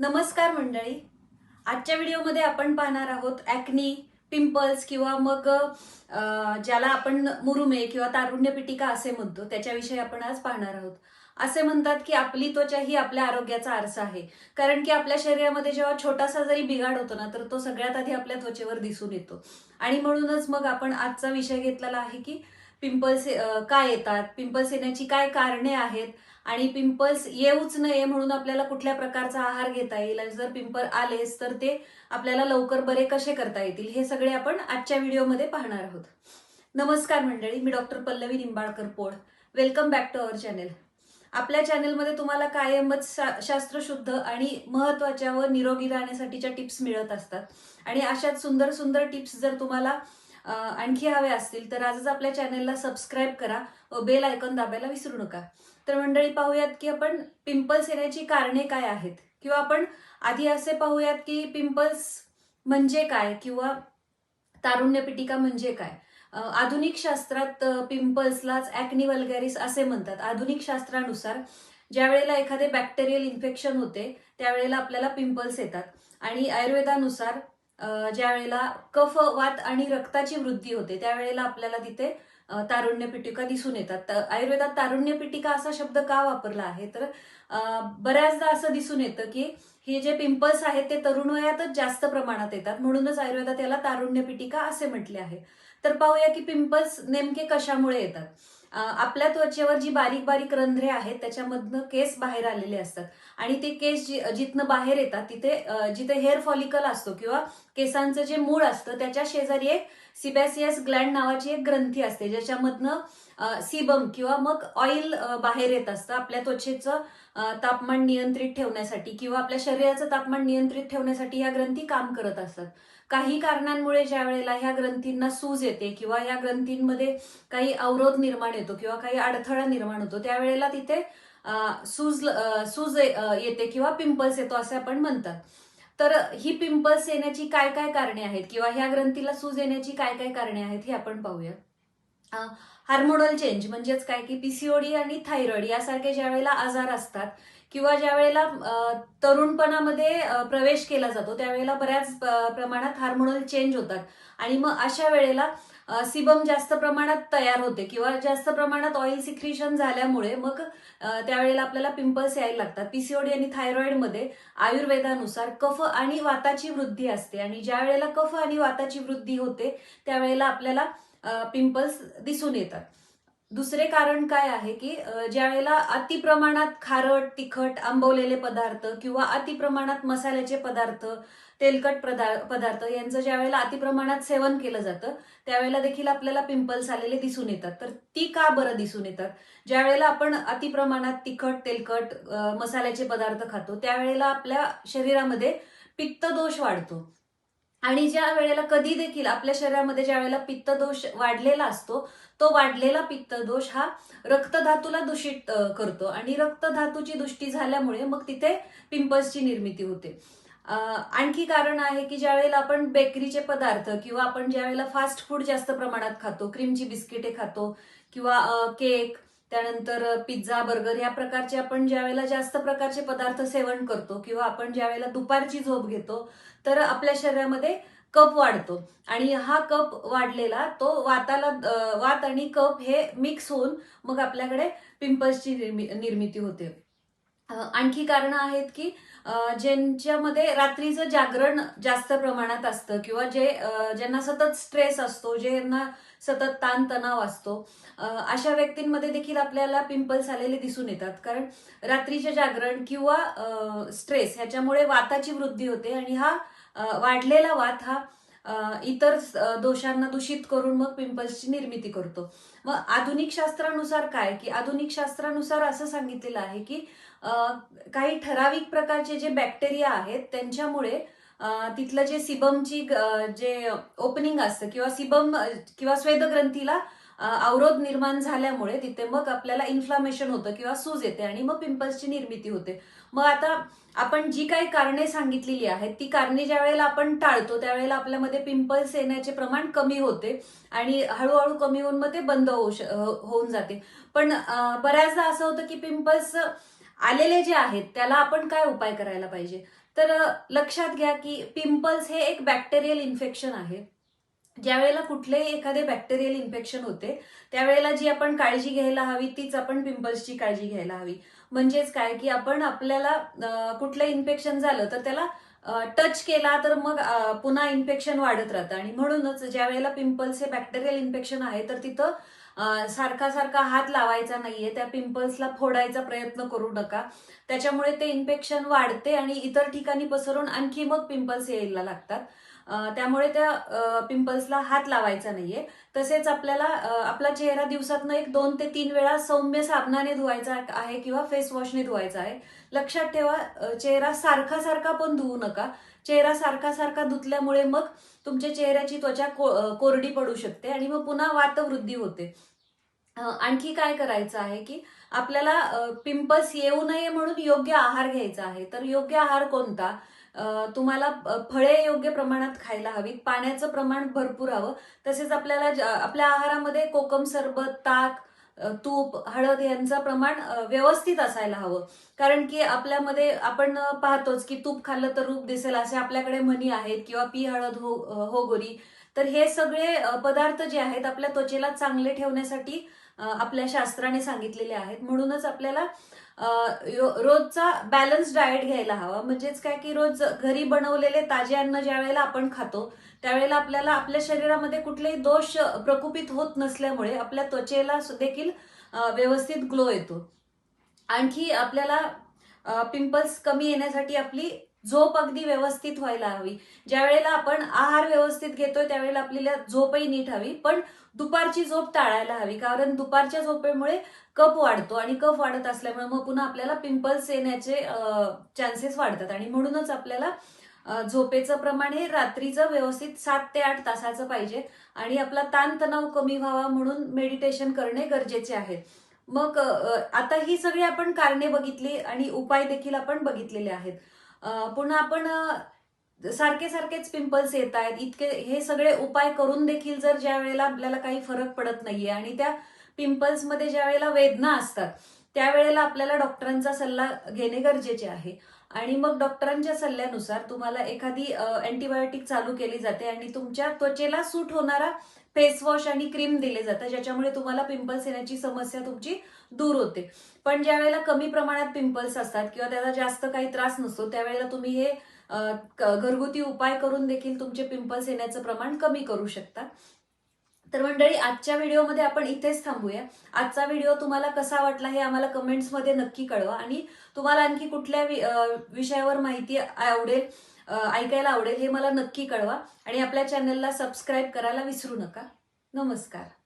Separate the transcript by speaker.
Speaker 1: नमस्कार मंडळी. आजच्या व्हिडिओमध्ये आपण पाहणार आहोत ॲक्नी पिंपल्स किंवा मग ज्याला आपण मुरुमे किंवा तारुण्य पिटिका असे म्हणतो त्याच्याविषयी आपण आज पाहणार आहोत. असे म्हणतात की आपली त्वचा ही आपल्या आरोग्याचा आरसा आहे. कारण की आपल्या शरीरामध्ये जेव्हा छोटासा जरी बिघाड होतो ना तर तो सगळ्यात आधी आपल्या त्वचेवर दिसून येतो. आणि म्हणूनच मग आपण आजचा विषय घेतलेला आहे की पिंपल्स काय का येतात? पिंपल्स येण्याची काय कारणे आहेत? आणि पिंपल्स येऊच नये म्हणून आपल्याला कुठल्या प्रकारचा आहार घेता येईल? आणि जर पिंपल आलेच तर ते आपल्याला लवकर बरे कसे करता येतील? हे सगळे आपण आजच्या व्हिडिओमध्ये पाहणार आहोत. नमस्कार मंडळी मी doctor Pallavi Nimbalkar Pol. Welcome back to our channel आपल्या चॅनेलमध्ये तुम्हाला कायमच शा- शास्त्रशुद्ध आणि महत्त्वाच्या व निरोगी राहण्यासाठीच्या टिप्स मिळत असतात. आणि अशाच सुंदर सुंदर टिप्स जर तुम्हाला आणखी हवे असतील तर आजच आपल्या चॅनेलला सबस्क्राईब करा. बेल आयकॉन दाबायला विसरू नका. तर मंडळी पाहूयात की आपण पिंपल्स येण्याची कारणे काय आहेत? किंवा आपण आधी असे पाहूयात की पिंपल्स म्हणजे काय किंवा तारुण्य पिटिका म्हणजे काय? आधुनिक शास्त्रात पिंपल्सलाच ॲक्नी वल्गॅरिस असे म्हणतात. आधुनिक शास्त्रानुसार ज्या वेळेला एखादे बॅक्टेरियल इन्फेक्शन होते त्यावेळेला आपल्याला पिंपल्स येतात. आणि आयुर्वेदानुसार ज्या वेळेला कफ वात आणि रक्ताची वृद्धी होते त्यावेळेला आपल्याला तिथे तारुण्य पिटिका दिसून येतात. आयुर्वेदात तारुण्य पिटिका असा शब्द का वापरला आहे? तर बऱ्याचदा असं दिसून येतं की हे जे पिंपल्स आहेत ते तरुण वयातच जास्त प्रमाणात येतात. म्हणूनच आयुर्वेदात याला तारुण्य पिटिका असे म्हटले आहे. तर पाहूया की पिंपल्स नेमके कशामुळे येतात? आपल्या त्वचेवर जी बारीक बारीक रंध्रे आहेत त्याच्यामधनं केस बाहेर आलेले असतात. आणि ते केस जि- जिथनं बाहेर येतात तिथे जिथे हेअर फॉलिकल असतो किंवा केसांचं जे मूळ असतं त्याच्या शेजारी एक सिबॅसियस ग्लँड नावाची एक ग्रंथी असते ज्याच्यामधनं सीबम किंवा मग ऑइल बाहेर येत असतं. आपल्या त्वचेचं तापमान नियंत्रित ठेवण्यासाठी किंवा आपल्या शरीराचं तापमान नियंत्रित ठेवण्यासाठी ह्या ग्रंथी काम करत असतात. काही कारणांमुळे ज्या वेळेला ह्या ग्रंथींना सूज येते किंवा ह्या ग्रंथींमध्ये काही अवरोध निर्माण येतो किंवा काही अडथळा निर्माण होतो त्यावेळेला तिथे सूज सूज येते किंवा पिंपल्स येतो असे आपण म्हणतात. तर ही पिंपल्स येण्याची काय काय कारणे आहेत किंवा ह्या ग्रंथीला सूज येण्याची काय काय कारणे आहेत हे आपण पाहूया. हार्मोनल चेंज म्हणजेच काय की पीसीओडी आणि थायरॉइड यासारखे ज्या वेळेला आजार असतात किंवा ज्या वेळेला तरुणपणामध्ये प्रवेश केला जातो त्यावेळेला बऱ्याच प्रमाणात हार्मोनल चेंज होतात. आणि मग अशा वेळेला सिबम जास्त प्रमाणात तयार होते किंवा जास्त प्रमाणात ऑइल सिक्रिशन झाल्यामुळे मग त्यावेळेला आपल्याला पिंपल्स यायला लागतात. पीसीओडी आणि थायरॉइडमध्ये आयुर्वेदानुसार कफ आणि वाताची वृद्धी असते आणि ज्या वेळेला कफ आणि वाताची वृद्धी होते त्यावेळेला आपल्याला पिंपल्स दिसून येतात. दुसरे कारण काय आहे की ज्या वेळेला अतिप्रमाणात खारट तिखट आंबवलेले पदार्थ किंवा अतिप्रमाणात मसाल्याचे पदार्थ तेलकट पदार्थ यांचं ज्या वेळेला अतिप्रमाणात सेवन केलं जातं त्यावेळेला देखील आपल्याला पिंपल्स आलेले दिसून येतात. तर ती का बरं दिसून येतात? ज्या वेळेला आपण अति प्रमाणात तिखट तेलकट मसाल्याचे पदार्थ खातो त्यावेळेला आपल्या शरीरामध्ये पित्तदोष वाढतो. आणि ज्या वेळेला कधी देखील आपल्या शरीरामध्ये ज्या वेळेला पित्तदोष वाढलेला असतो तो वाढलेला पित्तदोष हा रक्तधातूला दूषित करतो. आणि रक्तधातूची दुष्टी झाल्यामुळे मग तिथे पिंपल्सची निर्मिती होते. आणखी कारण आहे की ज्या वेळेला आपण बेकरीचे पदार्थ किंवा आपण ज्या वेळेला फास्ट फूड जास्त प्रमाणात खातो क्रीमची बिस्किटे खातो किंवा केक त्यानंतर पिझ्झा बर्गर या प्रकारचे आपण ज्या वेळेला जास्त प्रकारचे पदार्थ सेवन करतो किंवा आपण ज्या वेळेला दुपारची झोप घेतो तर आपल्या शरीरामध्ये कप वाढतो. आणि हा कप वाढलेला तो वाताला वात आणि कप हे मिक्स होऊन मग आपल्याकडे पिंपल्सची निर्मि- निर्मिती होते. आणखी कारणं आहेत की ज्यांच्यामध्ये रात्रीचं जागरण जास्त प्रमाणात असतं किंवा जे ज्यांना सतत स्ट्रेस असतो ज्यांना सतत ताणतणाव असतो अशा व्यक्तींमध्ये देखील आपल्याला पिंपल्स आलेले दिसून येतात. कारण रात्रीचे जागरण किंवा स्ट्रेस ह्याच्यामुळे वाताची वृद्धी होते आणि हा वाढलेला वात हा इतर दोषांना दूषित करून मग पिंपल्सची निर्मिती करतो. मग आधुनिक शास्त्रानुसार काय? की आधुनिक शास्त्रानुसार असं सांगितलेलं आहे की काही ठराविक प्रकारचे जे बॅक्टेरिया आहेत त्यांच्यामुळे तिथलं जे सिबमची जे ओपनिंग असतं किंवा सिबम किंवा स्वेदग्रंथीला अवरोध निर्माण झाल्यामुळे तिथे मग आपल्याला इन्फ्लामेशन होतं किंवा सूज येते आणि मग पिंपल्सची निर्मिती होते. मग आता आपण जी काही कारणे सांगितलेली आहेत ती कारणे ज्या वेळेला आपण टाळतो त्यावेळेला आपल्यामध्ये पिंपल्स येण्याचे प्रमाण कमी होते आणि हळूहळू कमी होऊन मग ते बंद होऊ हो, होऊन जाते. पण बऱ्याचदा असं होतं की पिंपल्स आलेले जे आहेत त्याला आपण काय उपाय करायला पाहिजे? तर लक्षात घ्या की पिंपल्स हे एक बॅक्टेरियल इन्फेक्शन आहे. ज्यावेळेला कुठलेही एखादे बॅक्टेरियल इन्फेक्शन होते त्यावेळेला जी आपण काळजी घ्यायला हवी तीच आपण पिंपल्सची काळजी घ्यायला हवी. म्हणजेच काय? की आपण आपल्याला कुठलं इन्फेक्शन झालं तर त्याला टच केला तर मग पुन्हा इन्फेक्शन वाढत राहतं. आणि म्हणूनच ज्या वेळेला पिंपल्स हे बॅक्टेरियल इन्फेक्शन आहे तर तिथं सारखा सारखा हात लावायचा नाहीये त्या पिंपल्सला फोडायचा प्रयत्न करू नका. त्याच्यामुळे ते इन्फेक्शन वाढते आणि इतर ठिकाणी पसरून आणखी मग पिंपल्स यायला लागतात. त्यामुळे त्या पिंपल्सला हात लावायचा नाहीये. तसेच आपल्याला आपला चेहरा दिवसातनं एक दोन ते तीन वेळा सौम्य साबणाने धुवायचा आहे किंवा फेस वॉशने धुवायचा आहे. लक्षात ठेवा चेहरा सारखा सारखा पण धुवू नका. चेहरा सारखा सारखा धुतल्यामुळे मग तुमच्या चेहऱ्याची त्वचा को- कोरडी पडू शकते आणि मग पुन्हा वातवृद्धी होते. आणखी काय करायचं आहे की आपल्याला पिंपल्स येऊ नये म्हणून योग्य आहार घ्यायचा आहे. तर योग्य आहार कोणता? तुम्हाला फळे योग्य प्रमाणात खायला हवीत पाण्याचं प्रमाण भरपूर हवं. तसेच आपल्याला आपल्या आहारामध्ये कोकम सरबत ताक तूप हळद यांचं प्रमाण व्यवस्थित असायला हवं. कारण की आपल्यामध्ये आपण पाहतोच की तूप खाल्लं तर रूप दिसेल असे आपल्याकडे म्हणी आहेत किंवा पी हळद हो हो गोरी तर हे सगळे पदार्थ जे आहेत आपल्या त्वचेला चांगले ठेवण्यासाठी आपल्या शास्त्राने सांगितलेले आहेत. म्हणूनच आपल्याला यो- रोजचा बॅलन्स डाएट घ्यायला हवा. म्हणजेच काय की रोज घरी बनवलेले ताजे अन्न ज्या वेळेला आपण खातो त्यावेळेला आपल्याला आपल्या शरीरामध्ये कुठलेही दोष प्रकुपित होत नसल्यामुळे आपल्या त्वचेला देखील व्यवस्थित ग्लो येतो. आणखी आपल्याला पिंपल्स कमी येण्यासाठी आपली झोप अगदी व्यवस्थित व्हायला हवी. ज्या वेळेला आपण आहार व्यवस्थित घेतोय त्यावेळेला आपल्याला झोपही नीट हवी. पण दुपारची झोप टाळायला हवी कारण दुपारच्या झोपेमुळे कप वाढतो आणि कफ वाढत असल्यामुळे मग पुन्हा आपल्याला पिंपल्स येण्याचे चान्सेस वाढतात. आणि म्हणूनच आपल्याला झोपेचं प्रमाण हे रात्रीचं व्यवस्थित सात ते आठ तासाचं पाहिजे. आणि आपला ताणतणाव कमी व्हावा म्हणून मेडिटेशन करणे गरजेचे आहे. मग आता ही सगळी आपण कारणे बघितली आणि उपाय देखील आपण बघितलेले आहेत. पुन्हा आपण सारखे सारखेच पिंपल्स येत आहेत. इतके हे सगळे उपाय करून देखील जर ज्या वेळेला आपल्याला काही फरक पडत नाहीये आणि त्या पिंपल्समध्ये ज्या वेळेला वेदना असतात त्यावेळेला आपल्याला डॉक्टरांचा सल्ला घेणे गरजेचे आहे. आणि मग डॉक्टरांच्या सल्ल्यानुसार तुम्हाला एखादी अँटीबायोटिक चालू केली जाते आणि तुमच्या त्वचेला सूट होणारा फेस वॉश आणि क्रीम दिले जातं ज्याच्यामुळे तुम्हाला पिंपल्स येण्याची समस्या तुमची दूर होते. पण ज्या वेळेला कमी प्रमाणात पिंपल्स असतात किंवा त्याचा जास्त काही त्रास नसतो त्यावेळेला तुम्ही हे घरगुती उपाय करून देखील तुमचे पिंपल्स येण्याचं प्रमाण कमी करू शकता. तर मंडळी आजच्या व्हिडिओमध्ये आपण इथेच थांबूया. आजचा व्हिडिओ तुम्हाला कसा वाटला हे आम्हाला कमेंट्समध्ये नक्की कळवा आणि तुम्हाला आणखी कुठल्या वि- विषयावर माहिती आवडेल ऐकायला आवडेल हे मला नक्की कळवा आणि आपल्या चॅनलला सबस्क्राईब करायला विसरू नका. नमस्कार.